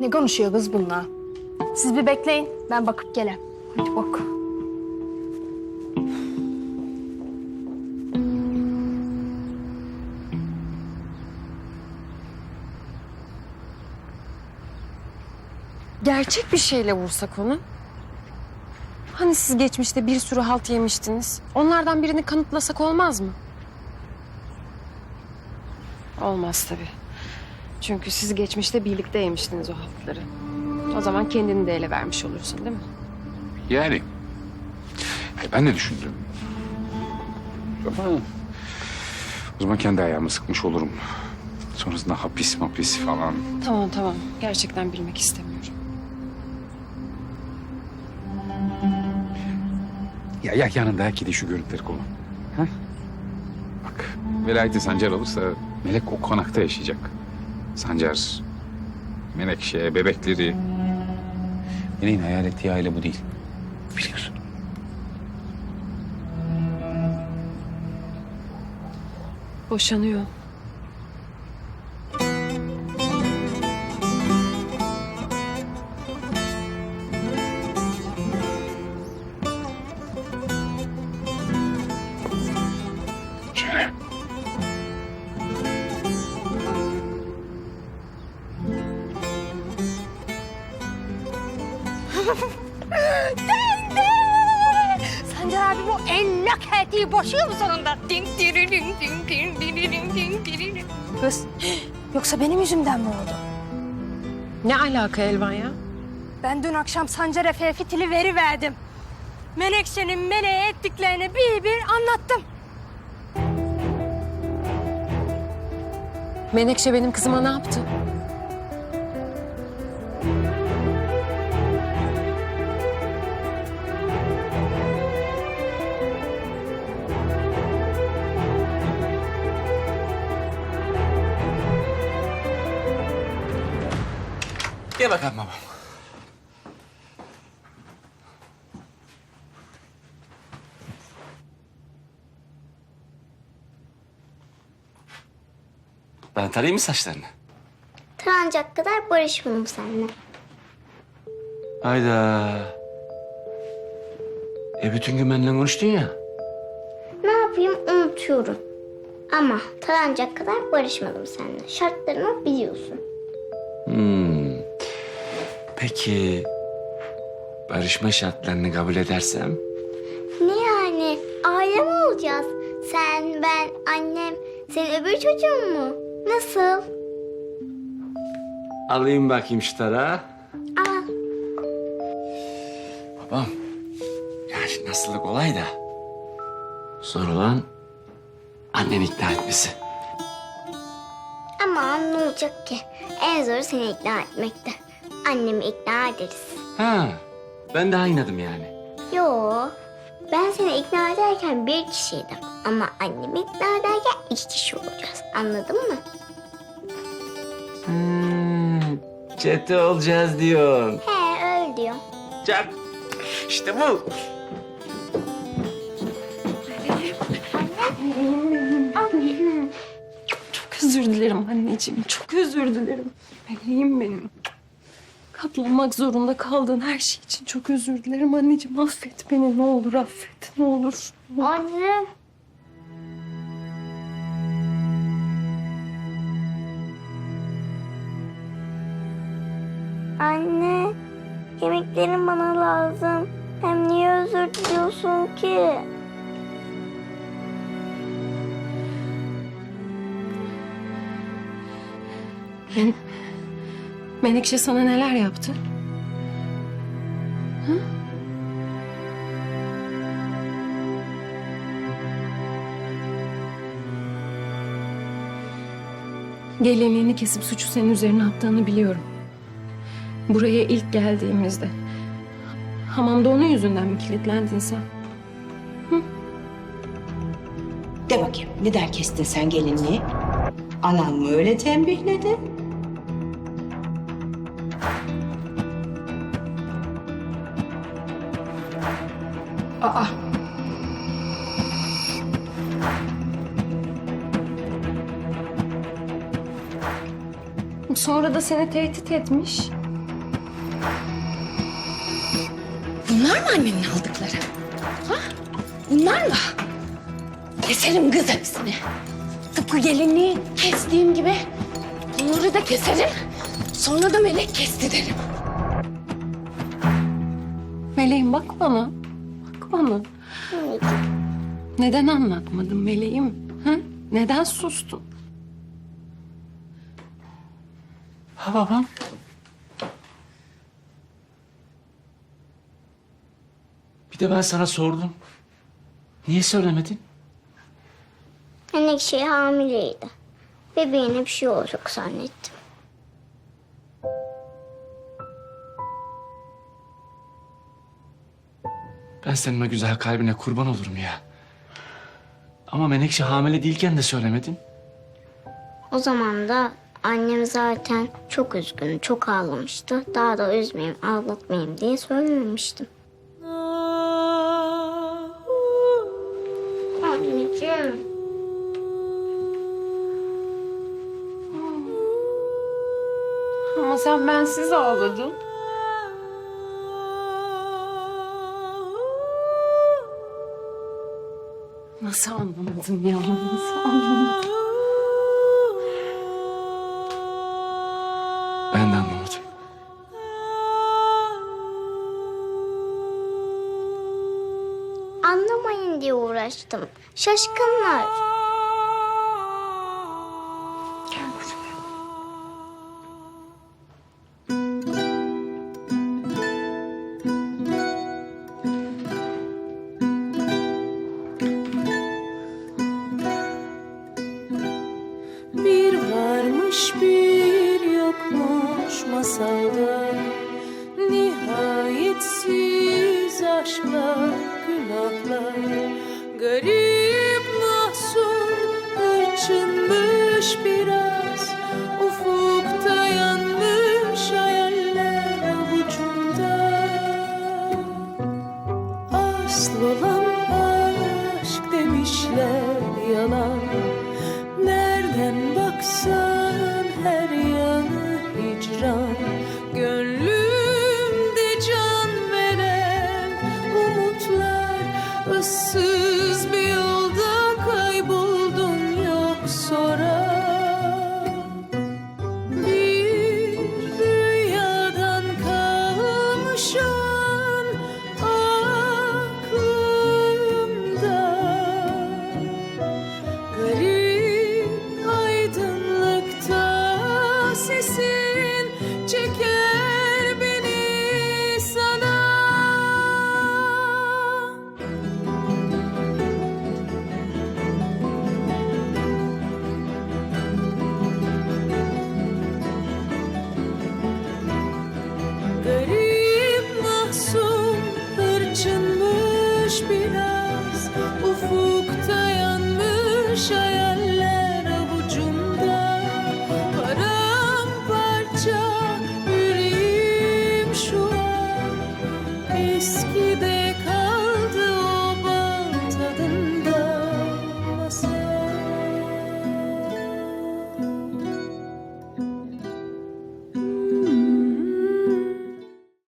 Ne konuşuyor kız bunlar? Siz bir bekleyin. Ben bakıp gelem. Hadi bak. Gerçek bir şeyle vursak onu. Hani siz geçmişte bir sürü halt yemiştiniz. Onlardan birini kanıtlasak olmaz mı? Olmaz tabii. Çünkü siz geçmişte birlikte yemiştiniz o haltları. O zaman kendini de ele vermiş olursun değil mi? Yani. Ben de düşündüm. Ama o zaman kendi ayağımı sıkmış olurum. Sonrasında hapis mapis falan. Tamam tamam. Gerçekten bilmek istemiyorum. Ya, ya yanındaki de şu görüntüleri kullan. Ha? Bak velayeti Sancar olursa Melek o konakta yaşayacak. Sancar, Menekşe, bebekleri. Meleğin hayal ettiği aile bu değil. Biliyorsun. Boşanıyor. Sancar abi bu ellak hediye boşuyor mu sonunda? Ding diri ding ding ding diri ding ding diri ding. Kız yoksa benim yüzümden mi oldu? Ne alaka Elvan ya? Ben dün akşam Sancar Efe'ye fitili veri verdim. Menekşe'nin meleğe ettiklerini bir bir anlattım. Menekşe benim kızıma ne yaptı? Gel bakalım babam. Ben tarayayım mı saçlarını? Taranacak kadar barışmadım seninle. Hayda. E bütün gün benimle konuştun ya. Ne yapayım unutuyorum. Ama taranacak kadar barışmadım seninle. Şartlarını biliyorsun. Hmm. Peki barışma şartlarını kabul edersem? Ne yani? Aile mi olacağız? Sen, ben, annem, senin öbür çocuğun mu? Nasıl? Alayım bakayım şu tarağı. Al. Babam. Yani nasıl kolay da. Zor olan annen ikna etmesi. Aman ne olacak ki? En zoru seni ikna etmekte. Annemi ikna ederiz. Ha, ben daha oynadım yani. Yo, ben seni ikna ederken bir kişiydim. Ama annemi ikna ederken iki kişi olacağız. Anladın mı? Hmm, çete olacağız diyorsun. He öyle diyor. Çak. İşte bu. Çok özür dilerim anneciğim. Çok özür dilerim. Meleğim benim. Katlanmak zorunda kaldığın her şey için çok özür dilerim anneciğim. Affet beni ne olur affet ne olur. Anne. Anne, yemeklerin bana lazım. Hem niye özür diliyorsun ki? Menekşe sana neler yaptı? Hı? Gelinliğini kesip suçu senin üzerine attığını biliyorum. Buraya ilk geldiğimizde. Hamamda onun yüzünden mi kilitlendin sen? De bakayım neden kestin sen gelinliği? Anam mı öyle tembihledi? Sonra da seni tehdit etmiş. Bunlar mı annenin aldıkları? Ha? Bunlar mı? Keserim kız hepsini. Tıpkı gelinliği kestiğim gibi bunları da keserim. Sonra da melek kesti derim. Meleğim bak bana. Bak bana. Neden anlatmadın meleğim? Hı? Neden sustun? Ha babam. Bir de ben sana sordum. Niye söylemedin? Menekşe hamileydi. Bebeğine bir şey olacak zannettim. Ben senin o güzel kalbine kurban olurum ya. Ama Menekşe hamile değilken de söylemedin. O zaman da annem zaten çok üzgün, çok ağlamıştı. Daha da üzmeyeyim, ağlatmayayım diye söylememiştim. Anneciğim. Ama sen bensiz ağladın. Nasıl anlamadın ya? Nasıl anlamadın? Anlamayın diye uğraştım. Şaşkınlar.